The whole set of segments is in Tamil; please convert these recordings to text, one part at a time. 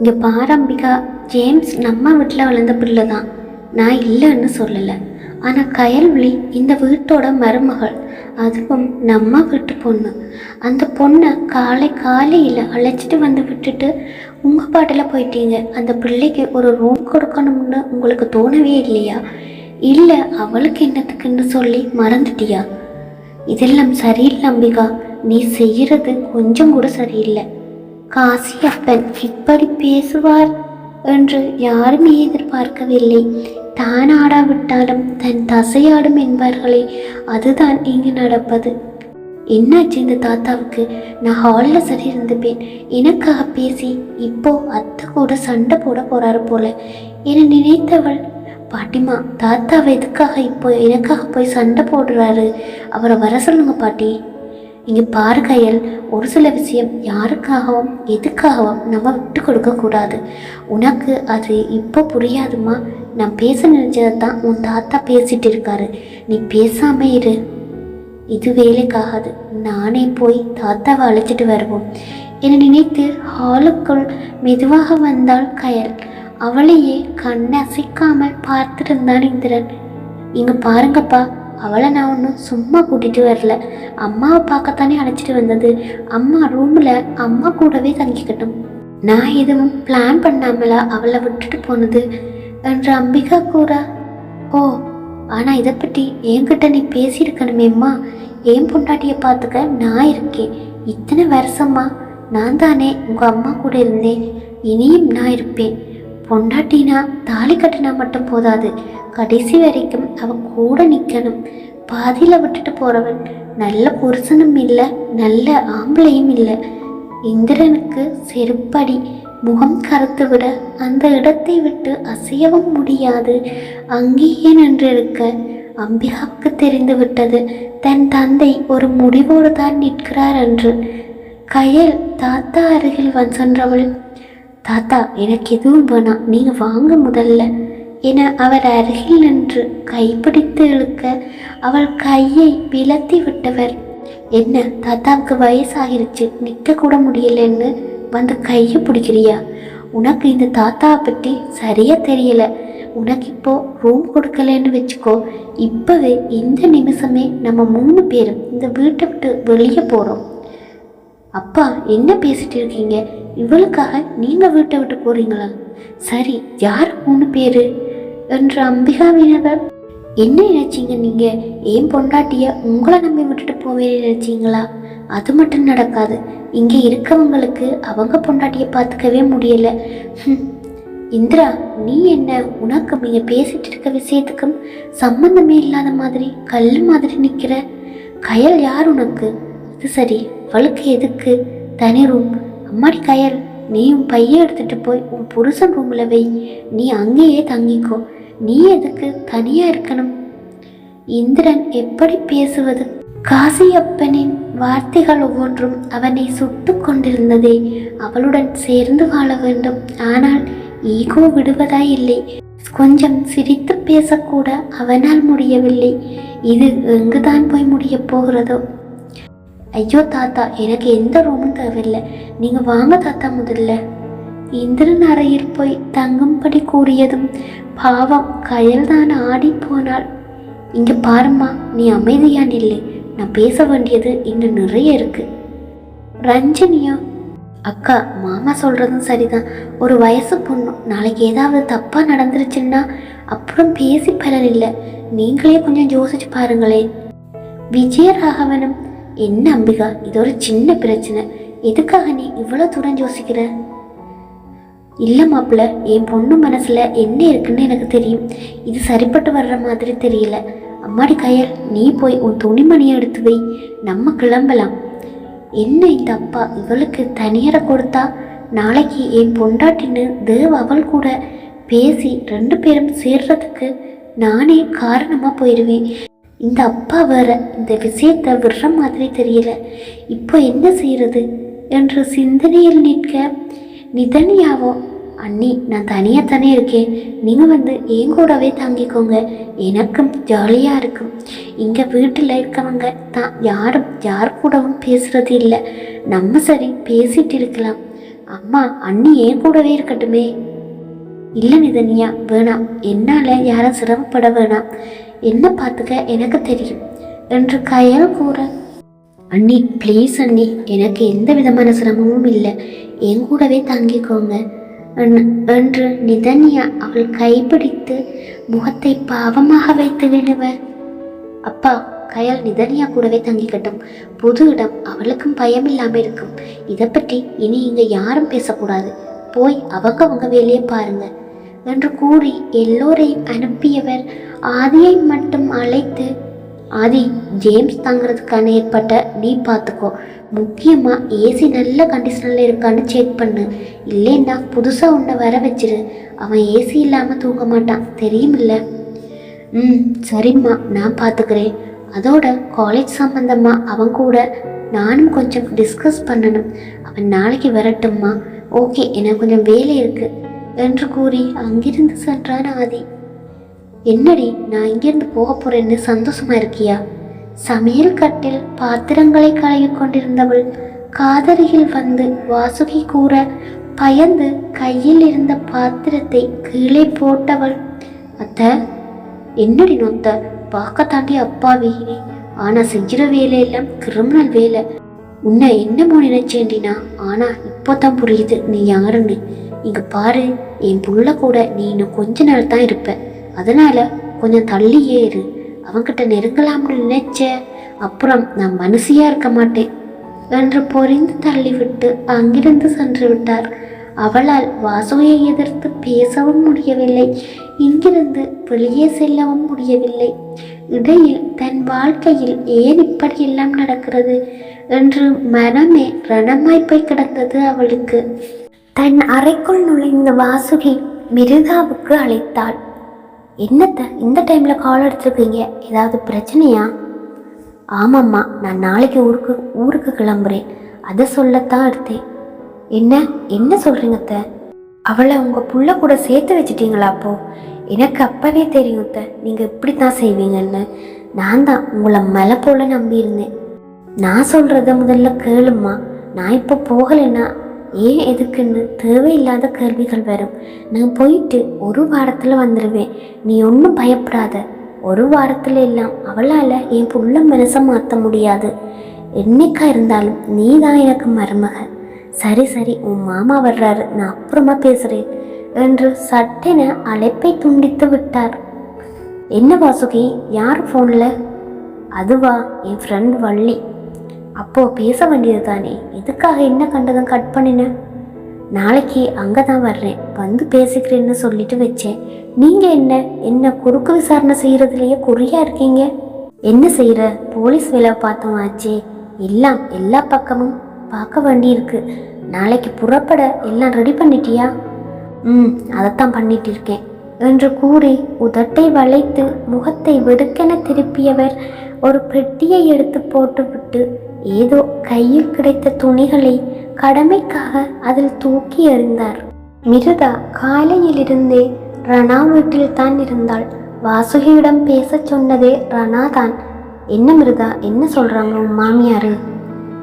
இங்கே பாரம்பிகா ஜேம்ஸ் நம்ம வீட்டில் வளர்ந்த பிள்ளை தான் நான் இல்லைன்னு சொல்லலை. ஆனால் கயல்விழி இந்த வீட்டோட மருமகள். அதுவும் நம்ம வீட்டு பொண்ணு. அந்த பொண்ணை காலை காலையில் அழைச்சிட்டு வந்து விட்டுட்டு உங்கள் பாட்டில் போயிட்டீங்க. அந்த பிள்ளைக்கு ஒரு ரூம் கொடுக்கணும்னு உங்களுக்கு தோணவே இல்லையா? இல்லை அவளுக்கு என்னத்துக்குன்னு சொல்லி மறந்துட்டியா? இதெல்லாம் சரியில்லை அம்பிகா. நீ செய்கிறது கொஞ்சம் கூட சரியில்லை. காசியப்பன் இப்படி பேசுவார் என்று யாருமே எதிர்பார்க்கவில்லை. தான் ஆடாவிட்டாலும் தன் தசையாடும் என்பார்களே அதுதான் இங்கு நடப்பது. என்னாச்சு இந்த தாத்தாவுக்கு? நான் ஹாலில் சரி இருந்துப்பேன் எனக்காக பேசி இப்போ அத்தை கூட சண்டை போட போறாரு போல. என நினைத்தவள் பாட்டிமா தாத்தாவை எதுக்காக இப்போ எனக்காக போய் சண்டை போடுறாரு? அவரை வர சொல்லுங்க பாட்டி. இங்கே பாரு கையல் ஒரு சில விஷயம் யாருக்காகவும் எதுக்காகவும் நம்ம விட்டு கொடுக்க கூடாது. உனக்கு அது இப்போ புரியாதுமா நான் பேச நினைச்சதை தான் உன் தாத்தா பேசிட்டு இருக்காரு. நீ பேசாம இரு. இது வேலைக்காகாது. நானே போய் தாத்தாவை அழைச்சிட்டு வருவோம். என நினைத்து ஹாலுக்குள் மெதுவாக வந்தாள் கயல். அவளையே கண்ணசைக்காமல் பார்த்துட்டு பார்த்திருந்தான் இந்திரன். இங்க பாருங்கப்பா. அவளை நான் ஒன்றும் சும்மா கூட்டிகிட்டு வரல. அம்மாவை பார்க்கத்தானே அழைச்சிட்டு வந்தது. அம்மா ரூமில் அம்மா கூடவே தங்கிக்கட்டும். நான் எதுவும் பிளான் பண்ணாமல அவளை விட்டுட்டு போனது? என்று அம்பிகா கூற ஓ ஆனால் இதை பற்றி என்கிட்ட நீ பேசியிருக்கணுமேம்மா. என் பொண்டாட்டியை பார்த்துக்க நான் இருக்கேன். இத்தனை வருஷமா நான் தானே உங்கள் அம்மா கூட இருந்தேன். இனியும் நான் இருப்பேன். பொண்டாட்டினா தாலி கட்டினா மட்டும் போதாது. கடைசி வரைக்கும் அவ கூட நிற்கணும் பாதியில் விட்டுட்டு போறவன் நல்ல புருஷனும் இல்லை நல்ல ஆம்பளையும் இல்லை. இந்திரனுக்கு செருப்படி முகம் கருத்து விட அந்த இடத்தை விட்டு அசையவும் முடியாது. அங்கேயே நின்றிருக்க அம்பிகாவுக்கு தெரிந்து விட்டது தன் தந்தை ஒரு முடிவோடு தான் நிற்கிறார் என்று. கயல் தாத்தா அருகில் வந்து சென்றவள் தாத்தா எனக்கு எதுவும் வேணாம் நீங்கள் வாங்க முதல்ல. என அவர் அருகில் நின்று கைப்பிடித்து இழுக்க அவள் கையை விலத்தி விட்டவர். என்ன தாத்தாவுக்கு வயசாகிருச்சு நிற்க கூட முடியலன்னு வந்து கையை பிடிக்கிறியா? உனக்கு இந்த தாத்தாவை பற்றி சரியா தெரியல. உனக்கு இப்போ ரூம் கொடுக்கலன்னு வச்சுக்கோ. இப்பவே இந்த நிமிஷமே நம்ம மூணு பேரும் இந்த வீட்டை விட்டு வெளியே போகிறோம் அப்பா என்ன பேசிட்டு இருக்கீங்க? இவளுக்காக நீங்கள் வீட்டை விட்டு போகிறீங்களா சரி யார் மூணு பேர்? என்று அம்பிகாவினவர் என்ன நினைச்சிங்க நீங்க? ஏன் பொண்டாட்டிய உங்களை நம்பி விட்டுட்டு போவேன்னு நினைச்சிங்களா? அது மட்டும் நடக்காது. இங்கே இருக்கவங்களுக்கு அவங்க பொண்டாட்டியை பார்த்துக்கவே முடியல. இந்திரா நீ என்ன? உனக்கு நீங்க பேசிட்டு இருக்க விஷயத்துக்கும் சம்பந்தமே இல்லாத மாதிரி கல் மாதிரி நிக்கிற. கயல் யார் உனக்கு? அது சரி. அவளுக்கு எதுக்கு? தனி ரூம் அம்மாடி கயல் நீ உன் பைய எடுத்துட்டு போய் உன் புருஷன் ரூம்ல வை. நீ அங்கேயே தங்கிக்கோ. நீ எதுக்கு தனியா இருக்கணும்? இந்திரன் எப்படி பேசுவது? காசியப்பனின் வார்த்தைகள் ஒவ்வொன்றும் அவனை சுட்டு கொண்டிருந்ததே. அவளுடன் சேர்ந்து வாழ வேண்டும். ஆனால் ஈகோ விடுவதாய் இல்லை. கொஞ்சம் சிரித்து பேசக்கூட அவனால் முடியவில்லை. இது எங்குதான் போய் முடிய போகிறதோ? ஐயோ தாத்தா எனக்கு எந்த ரூமும் தேவையில்லை. நீங்கள் வாங்க தாத்தா முதல்ல. இந்திரன் அறையில் போய் தங்கும்படி கூறியதும் பாவம் கயல்தான் ஆடி போனாள். இங்க பாரும்மா நீ அமைதியா நில்லு. நான் பேச வேண்டியது இன்னும் நிறைய இருக்கு. ரஞ்சனியா? அக்கா மாமா சொல்றதும் சரிதான். ஒரு வயசு பொண்ணு. நாளைக்கு ஏதாவது தப்பா நடந்துருச்சுன்னா அப்புறம் பேசி பலன் இல்லை நீங்களே கொஞ்சம் யோசிச்சு பாருங்களேன். விஜயராகவனும்? என்ன அம்பிகா? இது ஒரு சின்ன பிரச்சனை. எதுக்காக நீ இவ்வளோ தூரம் யோசிக்கிற? இல்லை மாப்பிள்ள என் பொண்ணு மனசில் என்ன இருக்குன்னு எனக்கு தெரியும். இது சரிப்பட்டு வர்ற மாதிரி தெரியல. அம்மாடி கயல் நீ போய் உன் துணிமணியை எடுத்து வை. நம்ம கிளம்பலாம். என்ன இந்த அப்பா இவளுக்கு தனியரை கொடுத்தா? நாளைக்கு என் பொண்டாட்டின்னு தேவ் அவள் கூட பேசி ரெண்டு பேரும் சேர்றதுக்கு நானே காரணமாக போயிடுவேன் இந்த அப்பா வேற இந்த விஷயத்தை விடுற மாதிரி தெரியல. இப்போ என்ன செய்யறது? என்று சிந்தனையில் நிற்க நிதனியாவோ அண்ணி நான் தனியாக தானே இருக்கேன். நீங்கள் வந்து என் கூடவே தங்கிக்கோங்க. எனக்கும் ஜாலியாக இருக்கும். இங்கே வீட்டில் இருக்கவங்க தான் யாரும் யார் கூடவும் பேசுகிறது இல்லை. நம்ம சரி பேசிட்டு இருக்கலாம். அம்மா அண்ணி என் கூடவே இருக்கட்டுமே. இல்லை நிதனியா வேணாம் என்னால் யாரும் சிரமப்பட வேணாம். என்ன பார்த்துக்க? எனக்கு தெரியும். என்று கையால் கூற அண்ணி ப்ளீஸ் அண்ணி எனக்கு எந்த விதமான சிரமமும் இல்லை. என் கூடவே தங்கிக்கோங்க. என்று- என்று நிதன்யா அவள் கைப்பிடித்து முகத்தை பாவமாக வைத்து விடுவர் அப்பா கயல் நிதன்யா கூடவே தங்கிக்கட்டும். புது இடம் அவளுக்கும் பயம் இல்லாம இருக்கும். இதை பற்றி இனி இங்க யாரும் பேசக்கூடாது. போய் அவங்க அவங்க வேலையை பாருங்க என்று கூறி எல்லோரையும் அனுப்பியவர். ஆதியை மட்டும் அழைத்து ஆதி ஜேம்ஸ் தங்குறதுக்கான ஏற்பட்ட நீ பார்த்துக்கோ முக்கியமாக ஏசி நல்ல கண்டிஷனில் இருக்கான்னு செக் பண்ணு. இல்லைன்னா புதுசாக உன்னை வர வச்சிரு. அவன் ஏசி இல்லாமல் தூங்க மாட்டான். தெரியுமில்ல? ம் சரிம்மா நான் பார்த்துக்கிறேன் அதோட காலேஜ் சம்மந்தமாக அவன் கூட நானும் கொஞ்சம் டிஸ்கஸ் பண்ணணும். அவன் நாளைக்கு வரட்டும்மா. ஓகே எனக்கு கொஞ்சம் வேலை இருக்குது என்று கூறி அங்கிருந்து சென்றான் ஆதி. என்னடி நான் இங்கேருந்து போக போகிறேன்னு சந்தோஷமா இருக்கியா? சமையல் கட்டில் பாத்திரங்களை கழுவி கொண்டிருந்தவள் காதருகில் வந்து வாசுகி கூற பயந்து கையில் இருந்த பாத்திரத்தை கீழே போட்டவள் அத்தை என்னடி நொத்த பார்க்க தாண்டி அப்பாவி ஆனா செஞ்சிட வேலையெல்லாம் கிரிமினல் வேலை. உன்னை என்னமோ நினைச்சேண்டினா ஆனா இப்போதான் புரியுது நீ யாருன்னு. இங்க பாரு என் புள்ள கூட நீ இன்னும் கொஞ்ச நாள் தான் இருப்ப. அதனால கொஞ்சம் தள்ளியே இரு. அவன்கிட்ட நெருங்கலாம்னு நினைச்ச அப்புறம் நான் மனசியா இருக்க மாட்டேன் என்று பொறிந்து தள்ளிவிட்டு அங்கிருந்து சென்று விட்டார். அவளால் வாசுவை எதிர்த்து பேசவும் முடியவில்லை. இங்கிருந்து வெளியே செல்லவும் முடியவில்லை. இடையில் தன் வாழ்க்கையில் ஏன் இப்படியெல்லாம் நடக்கிறது என்று மனமே ரணமாய் போய் கிடந்தது அவளுக்கு. தன் அறைக்குள் நுழைந்த வாசுகி மிருதாவுக்கு அழைத்தாள். என்னத்தை இந்த டைமில் கால் எடுத்துருக்கீங்க? ஏதாவது பிரச்சனையா? ஆமாம்மா நான் நாளைக்கு ஊருக்கு ஊருக்கு கிளம்புறேன். அதை சொல்லத்தான் எடுத்தேன். என்ன? என்ன சொல்கிறீங்க அத்தை அவளை உங்கள் புள்ள கூட சேர்த்து வச்சிட்டீங்களா அப்போ? எனக்கு அப்பவே தெரியும் அத்தை. நீங்கள் இப்படி தான் செய்வீங்கன்னு. நான் தான் உங்களை மலை போல நம்பியிருந்தேன். நான் சொல்கிறத முதல்ல கேளும்மா. நான் இப்போ போகலைன்னா ஏன் எதுக்குன்னு தேவையில்லாத கேள்விகள் வரும். நான் போயிட்டு ஒரு வாரத்தில் வந்துடுவேன் நீ ஒன்றும் பயப்படாத. ஒரு வாரத்தில் எல்லாம் அவளால் என் புள்ள மனசை மாற்ற முடியாது. என்னைக்கா இருந்தாலும் நீ தான் எனக்கு மருமக. சரி சரி உன் மாமா வர்றாரு. நான் அப்புறமா பேசுகிறேன் என்று சட்டென அழைப்பை துண்டித்து விட்டார். என்ன வாசுகி யார் ஃபோனில் அதுவா என் ஃப்ரெண்ட் வள்ளி. அப்போ பேச வேண்டியது தானே? எதுக்காக என்ன கண்டதும் கட் பண்ணின? நாளைக்கு அங்கே தான் வர்றேன். வந்து பேசிக்கிறேன்னு சொல்லிட்டு வச்சேன். நீங்கள் என்ன? என்ன குறுக்கு விசாரணை செய்கிறதுலையே குறியாக இருக்கீங்க? என்ன செய்கிற போலீஸ் வேலை பார்த்தோம் ஆச்சே. எல்லாம் எல்லா பக்கமும் பார்க்க வேண்டியிருக்கு. நாளைக்கு புறப்பட எல்லாம் ரெடி பண்ணிட்டியா? ம் அதைத்தான் பண்ணிட்டு இருக்கேன். என்று கூறி உதட்டை வளைத்து முகத்தை வெடுக்கென திருப்பியவர் ஒரு பெட்டியை எடுத்து போட்டுவிட்டு ஏதோ கையில் கிடைத்த துணிகளை கடமைக்காக அதில் தூக்கி எறிந்தார். மிருதா காலையிலிருந்தே ரணா வீட்டில் தான் இருந்தாள். வாசுகியிடம் பேச சொன்னதே ரணா தான் என்ன மிருதா என்ன சொல்றாங்க உன் மாமியாரு?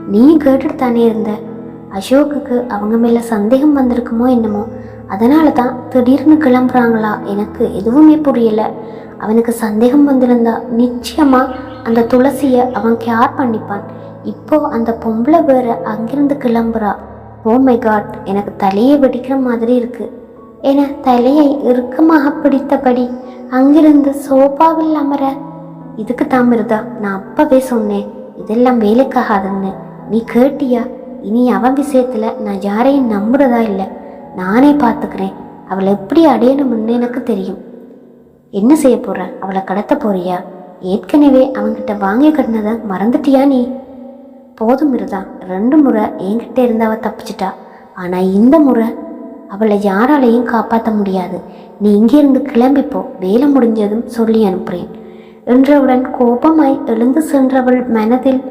நீ கேட்டுட்டு தானே இருந்த? அசோக்குக்கு அவங்க மேல சந்தேகம் வந்திருக்குமோ என்னமோ? அதனால தான் திடீர்னு கிளம்புறாங்களா? எனக்கு எதுவுமே புரியல. அவனுக்கு சந்தேகம் வந்திருந்தா நிச்சயமா அந்த துளசியை அவன் கேர் பண்ணிப்பான். இப்போ அந்த பொம்பளை வேற அங்கிருந்து கிளம்புறா. ஓ மை காட் எனக்கு தலையை வெடிக்கிற மாதிரி இருக்கு. என தலையை இறுக்கமாக பிடித்தபடி அங்கிருந்து சோபாவில் அமர இதுக்கு தாமிருதா நான் அப்பவே சொன்னேன் இதெல்லாம் வேலைக்காகாதுன்னு. நீ கேட்டியா? இனி அவன் விஷயத்துல நான் யாரையும் நம்புறதா இல்லை. நானே பார்த்துக்கிறேன் அவளை எப்படி அடையணும்னு எனக்கு தெரியும். என்ன செய்ய போற? அவளை கடத்த போறியா? ஏற்கனவே அவன்கிட்ட வாங்கி கட்டினதை மறந்துட்டியா நீ? போதும் இருதா ரெண்டு முறை என்கிட்ட இருந்து அவள் தப்பிச்சிட்டா. ஆனால் இந்த முறை அவளை யாராலையும் காப்பாற்ற முடியாது. நீ இங்கிருந்து கிளம்பிப்போ வேலை முடிஞ்சதும் சொல்லி அனுப்புறேன். என்றவுடன் கோபமாய் எழுந்து சென்றவள் மனதில்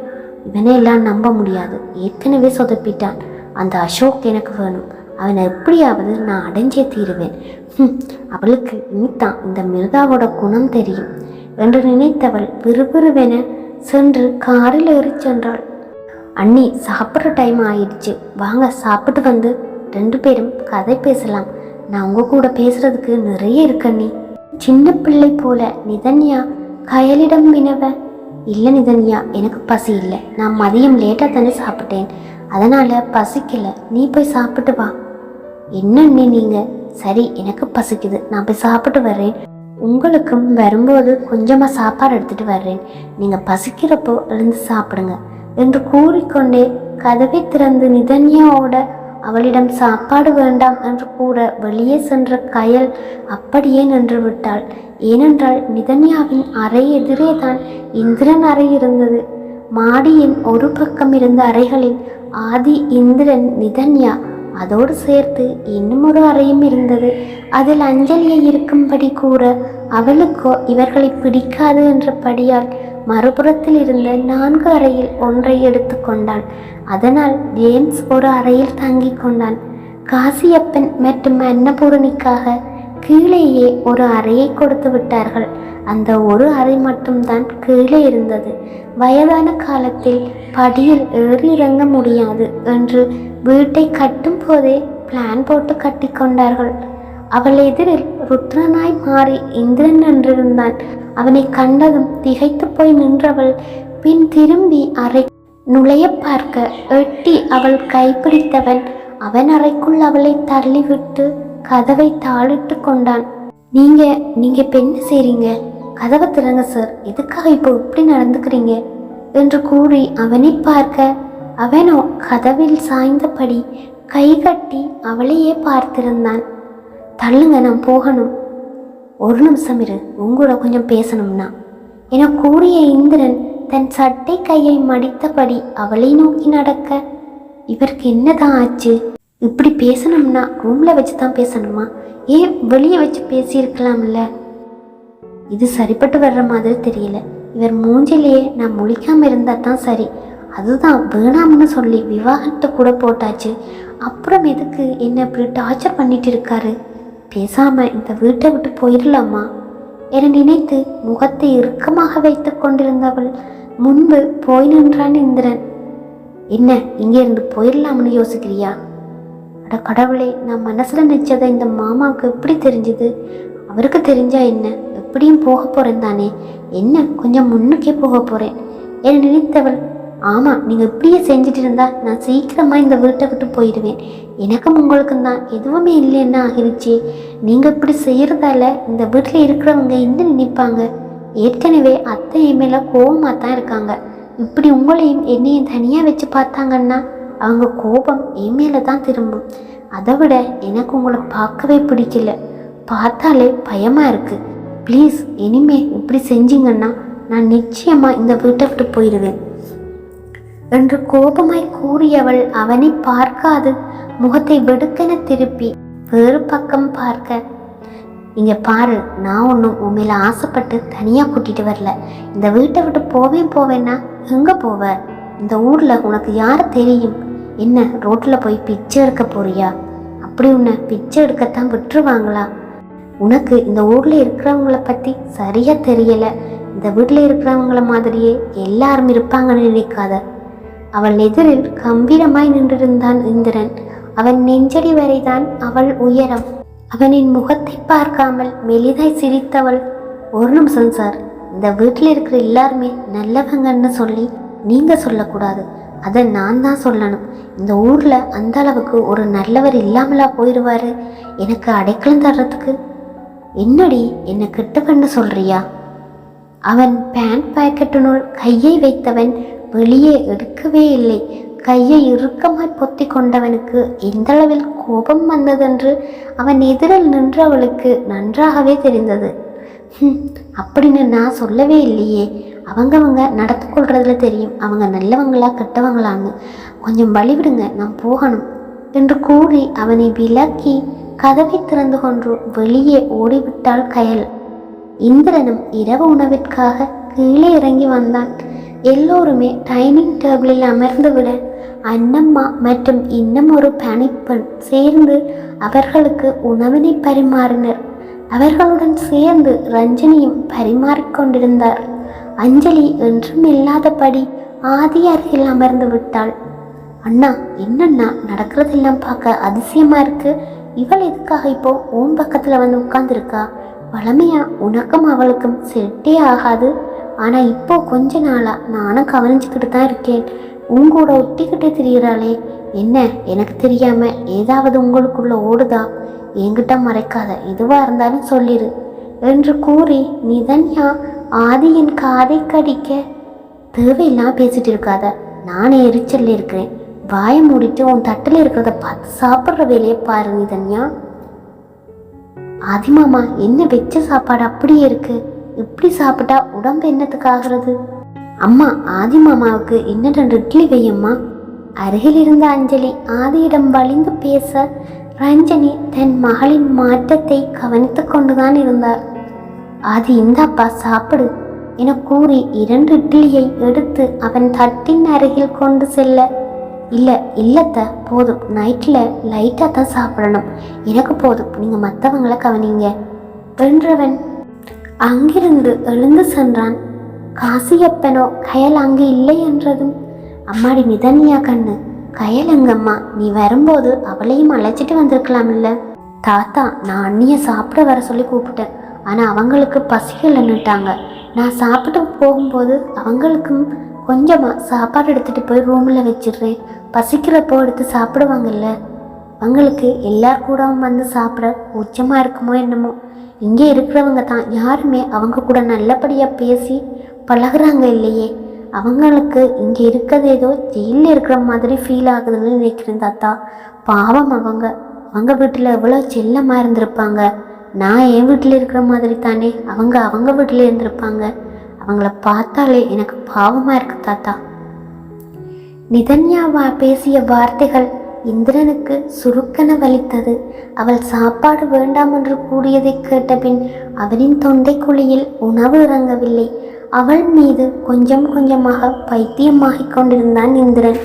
இவனையெல்லாம் நம்ப முடியாது. ஏற்கனவே சொதப்பிட்டான். அந்த அசோக் எனக்கு வேணும். அவனை எப்படியாவது நான் அடைஞ்சே தீருவேன். அவளுக்கு இனித்தான் இந்த மிருதாவோட குணம் தெரியும். என்று நினைத்தவள் விறுவிறுவென சென்று காரில் ஏறிச் சென்றாள். அண்ணி சாப்பிட்ற டைம் ஆயிடுச்சு. வாங்க சாப்பிட்டு வந்து ரெண்டு பேரும் கதை பேசலாம். நான் உங்கள் கூட பேசுறதுக்கு நிறைய இருக்கு அண்ணி. சின்ன பிள்ளை போல நிதன்யா கயலிடம் வினவ இல்லை நிதன்யா எனக்கு பசி இல்லை. நான் மதியம் லேட்டாக தானே சாப்பிட்டேன். அதனால் பசிக்கலை. நீ போய் சாப்பிட்டு வா. என்ன அண்ணி நீங்கள் சரி எனக்கு பசிக்குது. நான் போய் சாப்பிட்டு வர்றேன். உங்களுக்கும் வரும்போது கொஞ்சமாக சாப்பாடு எடுத்துகிட்டு வர்றேன். நீங்கள் பசிக்கிறப்போ எழுந்து சாப்பிடுங்க. என்று கூறிக்கொண்டே கதவை திறந்து நிதன்யாவோட அவளிடம் சாப்பாடு வேண்டாம் என்று கூற வெளியே சென்ற கயல் அப்படியே நின்று விட்டாள். ஏனென்றால் நிதன்யாவின் அறை எதிரே தான் இந்திரன் அறை இருந்தது. மாடியின் ஒரு பக்கம் இருந்த அறைகளில் ஆதி இந்திரன் நிதன்யா அதோடு சேர்த்து இன்னும் ஒரு அறையும் இருந்தது. அதில் அஞ்சலியை இருக்கும்படி கூற அவளுக்கோ இவர்களை பிடிக்காது என்றபடியால் மறுபுறத்தில் இருந்த நான்கு அறையில் ஒன்றை எடுத்துக்கொண்டாள் அதனால் ஜேம்ஸ் ஒரு அறையில் தங்கிக் கொண்டான். காசியப்பன் மற்றும் அன்னபூரணிக்காக கீழேயே ஒரு அறையை கொடுத்து விட்டார்கள். அந்த ஒரு அறை மட்டும்தான் கீழே இருந்தது. வயதான காலத்தில் படியில் ஏறி இறங்க முடியாது என்று வீட்டை கட்டும் போதே பிளான் போட்டு கட்டிக்கொண்டார்கள் அவள் எதிரில் ருத்ரனாய் மாறி இந்திரன் நின்றிருந்தான் அவனை கண்டதும் திகைத்து போய் நின்றவள் பின் திரும்பி அறை நுழைய பார்க்க எட்டி அவள் கைப்பிடித்தவன் அவன் அறைக்குள் அவளை தள்ளிவிட்டு கதவை தாளிட்டு கொண்டான். நீங்க நீங்க இப்ப என்ன செய்றீங்க? கதவை திறங்க சார் எதுக்காக இப்போ இப்படி நடந்துக்கிறீங்க? என்று கூறி அவனை பார்க்க அவனோ கதவில் சாய்ந்தபடி கை கட்டி அவளையே பார்த்திருந்தான். தள்ளுங்க நான் போகணும். ஒரு நிமிஷம் இரு உங்களோட கொஞ்சம் பேசணும்னா. என கூறிய இந்திரன் தன் சட்டை கையை மடித்தபடி அவளை நோக்கி நடக்க. இவருக்கு என்னதான் ஆச்சு? இப்படி பேசணும்னா ரூம்ல வச்சு தான் பேசணுமா? ஏன் வெளியே வச்சு பேசியிருக்கலாம்ல? இது சரிப்பட்டு வர்ற மாதிரி தெரியல. இவர் மூஞ்சிலேயே நான் முழிக்காம இருந்தா தான் சரி. அதுதான் வேணாம்னு சொல்லி விவாகத்தை கூட போட்டாச்சு. அப்புறம் எதுக்கு என்ன இப்படி டார்ச்சர் பண்ணிட்டு இருக்காரு? பேசாம இந்த வீட்டை விட்டு போயிடலாமா? என நினைத்து முகத்தை இறுக்கமாக வைத்து கொண்டிருந்தவள் முன்பு போய் நின்றான் இந்திரன். என்ன இங்கே இருந்து போயிடலாம்னு யோசிக்கிறியா? அட கடவுளே நான் மனசுல நினைச்சதை இந்த மாமாவுக்கு எப்படி தெரிஞ்சுது? அவருக்கு தெரிஞ்சா என்ன? எப்படியும் போக போறேன் தானே? என்ன கொஞ்சம் முன்னுக்கே போக போறேன்? என நினைத்தவள் ஆமாம் நீங்கள் இப்படியே செஞ்சுட்டு இருந்தா நான் சீக்கிரமாக இந்த வீட்டை விட்டு போயிடுவேன். எனக்கும் உங்களுக்கும் தான். எதுவுமே இல்லைன்னா ஆகிருச்சு. நீங்கள் இப்படி செய்கிறதால இந்த வீட்டில் இருக்கிறவங்க என்ன நினைப்பாங்க? ஏற்கனவே அத்தை என் கோபமாக தான் இருக்காங்க. இப்படி உங்களையும் என்னையும் தனியாக வச்சு பார்த்தாங்கன்னா அவங்க கோபம் என் தான் திரும்பும். அதை விட எனக்கு உங்களை பார்க்கவே பிடிக்கல. பார்த்தாலே பயமாக இருக்குது ப்ளீஸ் இனிமே இப்படி செஞ்சீங்கன்னா நான் நிச்சயமாக இந்த வீட்டை விட்டு போயிடுவேன். என்று கோபமாய் கூறியவள் அவனை பார்க்காது. முகத்தை வெடுக்கென திருப்பி வேறு பக்கம் பார்க்க. இங்க பாரு நான் ஒன்றும் உண்மையில ஆசைப்பட்டு தனியா கூட்டிட்டு வரல. இந்த வீட்டை விட்டு போவேன் போவேன்னா எங்க போவ? இந்த ஊர்ல உனக்கு யார தெரியும்? என்ன ரோட்ல போய் பிச்சை எடுக்க போறியா? அப்படி உன்னை பிச்சை எடுக்கத்தான் விட்டுருவாங்களா? உனக்கு இந்த ஊர்ல இருக்கிறவங்கள பத்தி சரியா தெரியல. இந்த வீட்டில் இருக்கிறவங்கள மாதிரியே எல்லாரும் இருப்பாங்கன்னு நினைக்காத. அவள் எதிரில் கம்பீரமாய் நின்றிருந்தான் இந்திரன். அவன் நெஞ்சடி வரைதான் அவள் உயரம். அவனின் முகத்தை பார்க்காமல் மெலிதாய் சிரித்தவள் ஒரு நிமிஷம் சார் இந்த வீட்டில் இருக்கிற எல்லாருமே நல்லவங்கன்னு சொல்லி நீங்கள் சொல்லக்கூடாது. அதை நான் தான் சொல்லணும். இந்த ஊரில் அந்த அளவுக்கு ஒரு நல்லவர் இல்லாமலா போயிடுவாரு எனக்கு அடைக்கலம் தர்றதுக்கு என்னடி என்னை கிட்ட பண்ண சொல்றியா? அவன் பேண்ட் பாக்கெட்டினுள் கையை வைத்தவன் வெளியே எடுக்கவே இல்லை. கையை இறுக்கமாய் பொத்தி கொண்டவனுக்கு எந்தளவில் கோபம் வந்ததென்று அவன் எதிரில் நின்றவளுக்கு நன்றாகவே தெரிந்தது. அப்படின்னு நான் சொல்லவே இல்லையே. அவங்கவங்க நடத்து கொள்றதுல தெரியும். அவங்க நல்லவங்களா கெட்டவங்களான்னு. கொஞ்சம் வழி விடுங்க நான் போகணும் என்று கூறி அவனை விலக்கி கதவை திறந்து கொண்டு வெளியே ஓடிவிட்டாள் கயல். இந்திரனும் இரவு உணவிற்காக கீழே இறங்கி வந்தான். எல்லோருமே டைனிங் டேபிளில் அமர்ந்து விட அண்ணம்மா மற்றும் இன்னும் ஒரு பணிப்பெண் சேர்ந்து அவர்களுக்கு உணவினை பரிமாறினர். அவர்களுடன் சேர்ந்து ரஞ்சனியும் பரிமாறிக்கொண்டிருந்தார் அஞ்சலி என்றும் இல்லாதபடி ஆதி அருகில் அமர்ந்து விட்டாள். அண்ணா என்னண்ணா நடக்கிறதெல்லாம் பார்க்க அதிசயமா இருக்கு. இவள் எதுக்காக இப்போ உன் பக்கத்துல வந்து உட்கார்ந்துருக்கா? வளமையா உனக்கும் அவளுக்கும் செட்டே ஆகாது. ஆனால் இப்போ கொஞ்ச நாளாக நானும் கவனிச்சுக்கிட்டு தான் இருக்கேன். உங்கூட ஒட்டிக்கிட்டே தெரிகிறாளே என்ன? எனக்கு தெரியாமல் ஏதாவது உங்களுக்குள்ளே ஓடுதா? என்கிட்ட மறைக்காத. இதுவாக இருந்தாலும் சொல்லிடு என்று கூறி நிதன்யா ஆதியின் காதை கடிக்க தேவையெல்லாம் பேசிட்டு இருக்காத. நானே எரிச்சல்ல இருக்கிறேன். வாயை மூடிட்டு உன் தட்டில் இருக்கிறத பார்த்து சாப்பிட்ற வேலையை பாரு நிதன்யா. ஆதிமாமா என்ன வெச்ச சாப்பாடு அப்படியே இருக்குது இப்படி சாப்பிட்டா உடம்பு என்னத்துக்கு ஆகிறது அம்மா ஆதிமாமாவுக்கு இன்னும் ரெண்டு இட்லி வையம்மா. அருகில் இருந்த அஞ்சலி ஆதியிடம் வலிந்து பேச ரஞ்சனி தன் மகளின் மாற்றத்தை கவனித்து கொண்டுதான் இருந்தார் ஆதி இந்தாப்பா சாப்பிடு என கூறி இரண்டு இட்லியை எடுத்து அவன் தட்டின் அருகில் கொண்டு செல்ல இல்ல இல்லத்த போதும். நைட்ல லைட்டா தான் சாப்பிடணும். எனக்கு போதும். நீங்க மற்றவங்களை கவனிங்க வென்றவன் அங்கிருந்து எழுந்து சென்றான். காசியப்பனோ கயல் அங்கு இல்லை என்றதும் அம்மாடி நிதனியா கண்ணு கயல் எங்கம்மா? நீ வரும்போது அவளையும் அழைச்சிட்டு வந்திருக்கலாம் இல்ல தாத்தா நான் அண்ணிய சாப்பிட வர சொல்லி கூப்பிட்டேன். ஆனா அவங்களுக்கு பசிகள் என்னட்டாங்க நான் சாப்பிட்டு போகும்போது அவங்களுக்கும் கொஞ்சமா சாப்பாடு எடுத்துட்டு போய் ரூம்ல வச்சிடுறேன். பசிக்கிறப்போ எடுத்து சாப்பிடுவாங்கல்ல. அவங்களுக்கு எல்லார் கூடவும் வந்து சாப்பிட உச்சமாக இருக்குமோ என்னமோ. இங்கே இருக்கிறவங்க தான். யாருமே அவங்க கூட நல்லபடியாக பேசி பழகுறாங்க இல்லையே. அவங்களுக்கு இங்கே இருக்கிறது ஏதோ ஜெயிலில் இருக்கிற மாதிரி ஃபீல் ஆகுதுன்னு நினைக்கிறேன் தாத்தா. பாவம் அவங்க. அவங்க வீட்டில் எவ்வளோ செல்லமாக இருந்திருப்பாங்க. நான் என் வீட்டில் இருக்கிற மாதிரி தானே அவங்க அவங்க வீட்டில் இருந்திருப்பாங்க. அவங்கள பார்த்தாலே எனக்கு பாவமாக இருக்கு தாத்தா. நிதன்யாவா பேசிய வார்த்தைகள் இந்திரனுக்கு சுருக்கென வலித்தது. அவள் சாப்பாடு வேண்டாம் என்று கூறியதைக் கேட்டபின் அவனின் தொண்டைக்குழியில் உணவு இறங்கவில்லை. அவள் மீது கொஞ்சம் கொஞ்சமாக பைத்தியமாகிக் கொண்டிருந்தான் இந்திரன்.